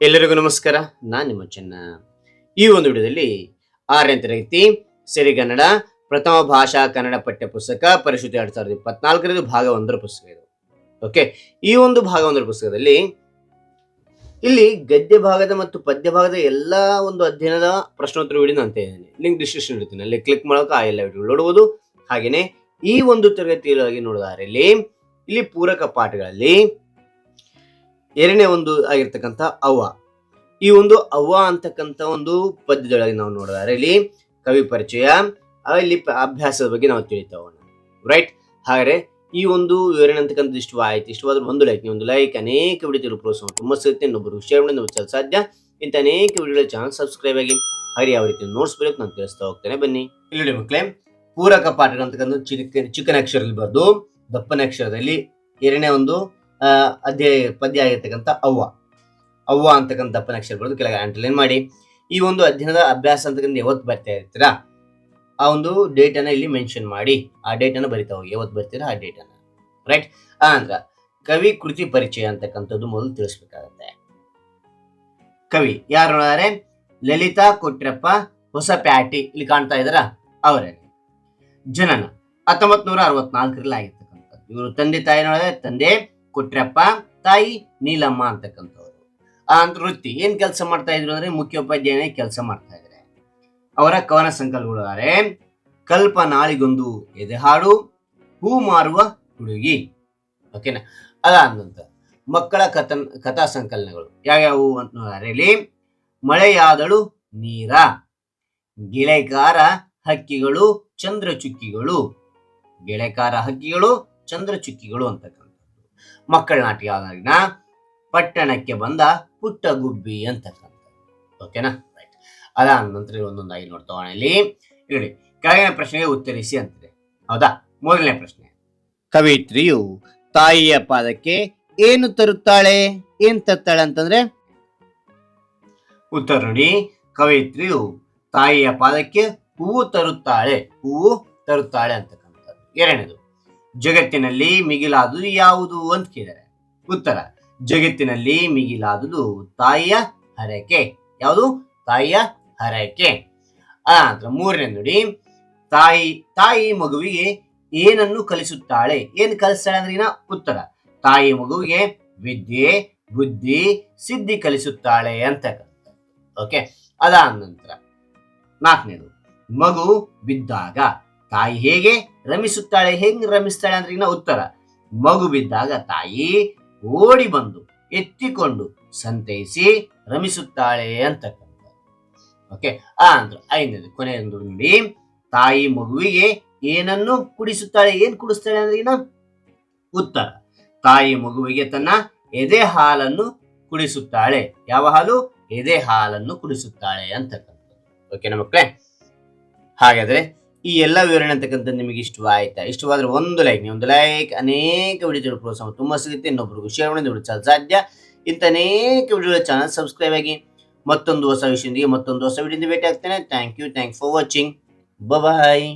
ಎಲ್ಲರಿಗೂ ನಮಸ್ಕಾರ. ನಾನು ನಿಮ್ಮ ಚೆನ್ನ. ಈ ಒಂದು ವಿಡಿಯೋದಲ್ಲಿ ಆರನೇ ತರಗತಿ ಸಿರಿಗನ್ನಡ ಪ್ರಥಮ ಭಾಷಾ ಕನ್ನಡ ಪಠ್ಯ ಪುಸ್ತಕ, ಪರಿಶುದ್ಧ ಎರಡ್ ಸಾವಿರದ ಇಪ್ಪತ್ನಾಲ್ಕರದು ಭಾಗ ಒಂದರ ಪುಸ್ತಕ ಇದು. ಓಕೆ ಈ ಒಂದು ಭಾಗ ಒಂದರ ಪುಸ್ತಕದಲ್ಲಿ ಇಲ್ಲಿ ಗದ್ಯ ಭಾಗದ ಮತ್ತು ಪದ್ಯ ಭಾಗದ ಎಲ್ಲ ಒಂದು ಅಧ್ಯಯನದ ಪ್ರಶ್ನೋತ್ತರ ವಿಡಿಯೋ ಅಂತ ಇದ್ದೇನೆ ಲಿಂಕ್ ಡಿಸ್ಕ್ರಿಪ್ಷನ್ ಇಡ್ತೀನಿ ಅಲ್ಲಿ ಕ್ಲಿಕ್ ಮಾಡೋಕೆ ಆ ಎಲ್ಲ ವಿಡಿಯೋ ನೋಡುವುದು ಹಾಗೆಯೇ ಈ ಒಂದು ತರಗತಿಯಲ್ಲಿ ನೋಡಿದಾರೆ ಇಲ್ಲಿ ಇಲ್ಲಿ ಪೂರಕ ಪಾಠಗಳಲ್ಲಿ ಎರಡನೇ ಒಂದು ಆಗಿರ್ತಕ್ಕಂಥ ಅವ್ವ. ಈ ಒಂದು ಅವ್ವ ಅಂತಕ್ಕಂಥ ಒಂದು ಪದ್ಯದೊಳಗೆ ನಾವು ನೋಡಿದರೆ ಇಲ್ಲಿ ಕವಿ ಪರಿಚಯ ಇಲ್ಲಿ ಅಭ್ಯಾಸದ ಬಗ್ಗೆ ನಾವು ತಿಳಿತಾ ಹೋಗೋಣ. ರೈಟ್ ಹಾಗಾದ್ರೆ ಈ ಒಂದು ವಿವರಣೆ ಅಂತಕ್ಕಂಥ ಇಷ್ಟು ಆಯ್ತು. ಇಷ್ಟವಾದ್ರೆ ಒಂದು ಲೈಕ್ ಒಂದು ಲೈಕ್ ಅನೇಕ ವಿಡಿಯೋ ಪ್ರೋತ್ಸಾಹ ತುಂಬ ಸಿಗುತ್ತೆ ಇನ್ನೊಬ್ಬರು ಶೇರ್ ಮಾಡಿ ನಾವು ಸಾಧ್ಯ. ಇಂಥ ಅನೇಕ ವಿಡಿಯೋಗಳ ಚಾನಲ್ ಸಬ್ಸ್ಕ್ರೈಬ್ ಆಗಿ, ಹಾಗೆ ಯಾವ ರೀತಿ ನೋಟ್ಸ್ ನಾನು ತಿಳಿಸ್ತಾ ಹೋಗ್ತೇನೆ. ಬನ್ನಿ. ಇಲ್ಲಿ ಮಕ್ಕಳೇ ಪೂರಕ ಪಾಠ ಅಂತಕ್ಕಂಥ ಚಿಕ್ಕ ಚಿಕ್ಕನ ಅಕ್ಷರದಲ್ಲಿ ಬರೆದು, ದಪ್ಪನ ಅಕ್ಷರದಲ್ಲಿ ಎರಡನೇ ಒಂದು ಅಧ್ಯಾಯ ಪದ್ಯ ಆಗಿರ್ತಕ್ಕಂಥ ಅವ್ವ. ಅವ್ವ ಅಂತಕ್ಕಂಥ ದಪ್ಪನ ಅಕ್ಷರ ಬರೆದು ಕೆಳಗೆ ಅಂಡರ್ಲೈನ್ ಮಾಡಿ. ಈ ಒಂದು ಅಧ್ಯಯನದ ಅಭ್ಯಾಸ ಅಂತಕ್ಕಂಥ ಯಾವತ್ತು ಬರ್ತಾ ಇರ್ತೀರಾ? ಆ ಒಂದು ಡೇಟ್ ಅನ್ನ ಇಲ್ಲಿ ಮೆನ್ಷನ್ ಮಾಡಿ. ಆ ಡೇಟನ್ನು ಬರಿತಾ ಹೋಗಿ. ಯಾವತ್ತು ಬರ್ತೀರಾ? ಆ ಡೇಟ್ ಅನ್ನ. ರೈಟ್ ನಂತರ ಕವಿ ಕೃತಿ ಪರಿಚಯ ಅಂತಕ್ಕಂಥದ್ದು ಮೊದಲು ತಿಳಿಸ್ಬೇಕಾಗತ್ತೆ. ಕವಿ ಯಾರು ನೋಡಿದರೆ ಲಲಿತಾ ಕೊಟ್ರಪ್ಪ ಹೊಸಪ್ಯಾಟಿ. ಇಲ್ಲಿ ಕಾಣ್ತಾ ಇದ್ದಾರಾ? ಅವರೇ. ಜನನ ಹತ್ತೊಂಬತ್ ನೂರ ಅರವತ್ನಾಲ್ಕರಲ್ಲಿ ಆಗಿರ್ತಕ್ಕಂಥದ್ದು. ಇವರು ತಂದೆ ತಾಯಿ ನೋಡಿದ್ರೆ ತಂದೆ ಕೊಟ್ರಪ್ಪ, ತಾಯಿ ನೀಲಮ್ಮ ಅಂತಕ್ಕಂಥವ್ರು. ಆ ವೃತ್ತಿ ಏನ್ ಕೆಲಸ ಮಾಡ್ತಾ ಇದ್ರು ಅಂದ್ರೆ ಮುಖ್ಯೋಪಾಧ್ಯಾಯನೇ ಕೆಲಸ ಮಾಡ್ತಾ ಇದ್ರೆ. ಅವರ ಕವನ ಸಂಕಲನಗಳಿದ್ದಾರೆ ಕಲ್ಪನಾಳಿಗೊಂದು ಎದೆಹಾಡು, ಹೂ ಮಾರುವ ಹುಡುಗಿ. ಓಕೆನಾ ಅದಾದ ಮಕ್ಕಳ ಕಥನ್, ಕಥಾ ಸಂಕಲನಗಳು ಯಾವ್ಯಾವು ಅಂತ ನೋಡಿದ್ರೆ ಮಳೆಯಾದಳು ನೀರ, ಗೆಳೆಕಾರ ಹಕ್ಕಿಗಳು ಚಂದ್ರಚುಕ್ಕಿಗಳು ಗೆಳೆಕಾರ ಹಕ್ಕಿಗಳು ಚಂದ್ರಚುಕ್ಕಿಗಳು ಅಂತಕ್ಕಂಥದ್ದು ಮಕ್ಕಳ ನಾಟಿ ಆದಾಗಿನ ಪಟ್ಟಣಕ್ಕೆ ಬಂದ ಪುಟ್ಟ ಗುಬ್ಬಿ ಅಂತಕ್ಕಂಥದ್ದು ಓಕೆನಾ ರೈಟ್ ಅದಾದ ನಂತರ ಒಂದೊಂದಾಗಿ ನೋಡ್ತಾ ಇಲ್ಲಿ. ಇಲ್ಲಿ ಕೆಳಗಿನ ಪ್ರಶ್ನೆಗೆ ಉತ್ತರಿಸಿ ಅಂತಿದೆ. ಹೌದಾ? ಮೊದಲನೇ ಪ್ರಶ್ನೆ. ಕವಿತ್ರಿಯು ತಾಯಿಯ ಪಾದಕ್ಕೆ ಏನು ತರುತ್ತಾಳೆ? ಏನ್ ತರ್ತಾಳೆ ಅಂತಂದ್ರೆ? ಉತ್ತರ ನೋಡಿ. ಕವಿತ್ರಿಯು ತಾಯಿಯ ಪಾದಕ್ಕೆ ಹೂವು ತರುತ್ತಾಳೆ. ಹೂವು ತರುತ್ತಾಳೆ ಅಂತಕ್ಕಂಥದ್ದು. ಎರಡನೇದು. ಜಗತ್ತಿನಲ್ಲಿ ಮಿಗಿಲಾದುದು ಯಾವುದು ಅಂತ ಕೇಳಿದರೆ ಉತ್ತರ, ಜಗತ್ತಿನಲ್ಲಿ ಮಿಗಿಲಾದುದು ತಾಯಿಯ ಹರಕೆ. ಯಾವುದು? ತಾಯಿಯ ಹರಕೆ. ಆ ನಂತರ ಮೂರನೇ ನೋಡಿ, ತಾಯಿ ತಾಯಿ ಮಗುವಿಗೆ ಏನನ್ನು ಕಲಿಸುತ್ತಾಳೆ? ಏನು ಕಲಿಸ್ತಾಳೆ ಅಂದ್ರೆ ಉತ್ತರ, ತಾಯಿ ಮಗುವಿಗೆ ವಿದ್ಯೆ, ಬುದ್ಧಿ, ಸಿದ್ಧಿ ಕಲಿಸುತ್ತಾಳೆ ಅಂತ ಓಕೆ ಅದಾದ ನಂತರ ನಾಲ್ಕನೇದು, ಮಗು ಬಿದ್ದಾಗ. ತಾಯಿ ಹೇಗೆ ರಮಿಸುತ್ತಾಳೆ, ಹೆಂಗ್ ರಮಿಸ್ತಾಳೆ ಅಂದ್ರೆ ಉತ್ತರ. ಮಗು ಬಿದ್ದಾಗ ತಾಯಿ ಓಡಿ ಬಂದು, ಎತ್ತಿಕೊಂಡು ಸಂತೈಸಿ ರಮಿಸುತ್ತಾಳೆ ಅಂತಕ್ಕಂಥ ಓಕೆ ಆ ಅಂದ್ರೆ ಐದನೇದು, ಕೊನೆಯೊಂದು ನೋಡಿ. ತಾಯಿ ಮಗುವಿಗೆ ಏನನ್ನು ಕುಡಿಸುತ್ತಾಳೆ, ಏನ್ ಕುಡಿಸ್ತಾಳೆ ಅಂದ್ರೆ ಉತ್ತರ. ತಾಯಿ ಮಗುವಿಗೆ ತನ್ನ ಎದೆ ಹಾಲನ್ನು ಕುಡಿಸುತ್ತಾಳೆ. ಯಾವ ಹಾಲು? ಎದೆ ಹಾಲನ್ನು ಕುಡಿಸುತ್ತಾಳೆ ಅಂತಕ್ಕಂಥದ್ದು. ಓಕೆನಾ ಮಕ್ಕಳೇ, ಹಾಗಾದ್ರೆ ಈ ಎಲ್ಲ ವಿವರಣೆ ಅಂತಕ್ಕಂಥದ್ದು ನಿಮಗೆ ಇಷ್ಟವಾಯ್ತಾ? ಇಷ್ಟವಾದ್ರೆ ಒಂದು ಲೈಕ್ ನೀವು ಒಂದು ಲೈಕ್ ಅನೇಕ ವಿಡಿಯೋ ಪ್ರೋತ್ಸಾಹ ತುಂಬ ಸಿಗುತ್ತೆ. ಇನ್ನೊಬ್ರಿಗೂ ಶೇರ್ ಮಾಡಿ ಸಾಧ್ಯ. ಇಂಥ ಅನೇಕ ವಿಡಿಯೋ ಚಾನಲ್ ಸಬ್ಸ್ಕ್ರೈಬ್ ಆಗಿ ಮತ್ತೊಂದು ಹೊಸ ವಿಷಯದೊಂದಿಗೆ, ಮತ್ತೊಂದು ಹೊಸ ವಿಡಿಯೋದಿಂದ ಭೇಟಿ ಆಗ್ತೇನೆ thank you thank for watching bye